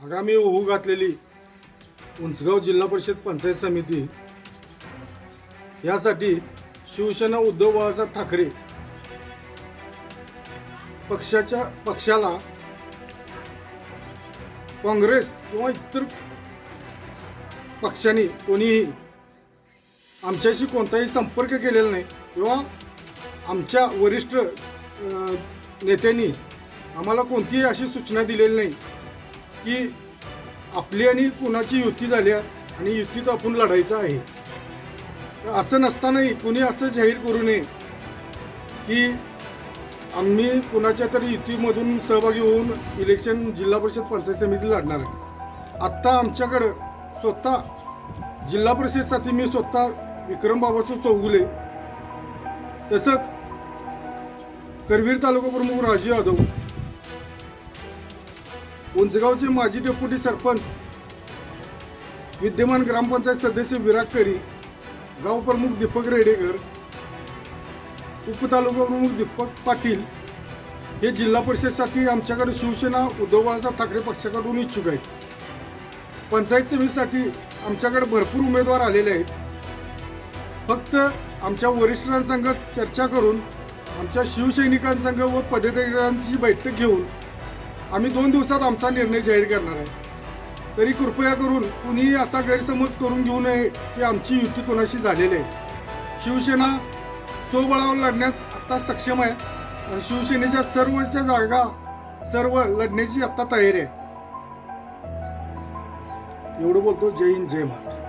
आगामी ओहू घातलेली उंचगाव जिल्हा परिषद पंचायत समिती यासाठी शिवसेना उद्धव बाळासाहेब ठाकरे पक्षाच्या पक्षाला काँग्रेस किंवा इतर पक्षांनी कोणीही आमच्याशी कोणताही संपर्क केलेला नाही किंवा आमच्या वरिष्ठ नेत्यांनी आम्हाला कोणतीही अशी सूचना दिलेली नाही. की आपली आणि कुणाची युती झाली आणि युतीत आपण लढायचं आहे. तर असं नसतानाही कुणी असं जाहीर करू नये की आम्ही कुणाच्या तरी युतीमधून सहभागी होऊन इलेक्शन जिल्हा परिषद पंचायत समिती लढणार आहे. आत्ता आमच्याकडं स्वतः जिल्हा परिषदसाठी मी स्वतः विक्रम बाबासाहेब चौगुले तसंच करवीर तालुका प्रमुख राजू यादव उंचगावचे माजी डेप्युटी सरपंच विद्यमान ग्रामपंचायत सदस्य विराट करी गावप्रमुख दीपक रेडेकर उपतालुका प्रमुख दीपक पाटील हे जिल्हा परिषदसाठी आमच्याकडे शिवसेना उद्धव बाळासाहेब ठाकरे पक्षाकडून इच्छुक आहेत. पंचायत समितीसाठी आमच्याकडे भरपूर उमेदवार आलेले आहेत. फक्त आमच्या वरिष्ठांसंग चर्चा करून आमच्या शिवसैनिकांसंघ व पदाधिकाऱ्यांची बैठक घेऊन आम्ही दोन दिवसात आमचा निर्णय जाहीर करणार आहे. तरी कृपया करून कुणीही असा गैरसमज करून घेऊ नये की आमची युती कोणाशी झालेली आहे. शिवसेना स्वबळावर लढण्यास आत्ता सक्षम आहे आणि शिवसेनेच्या सर्वच्या जागा सर्व लढण्याची आत्ता तयारी आहे. एवढं बोलतो जय हिंद जय महाराष्ट्र.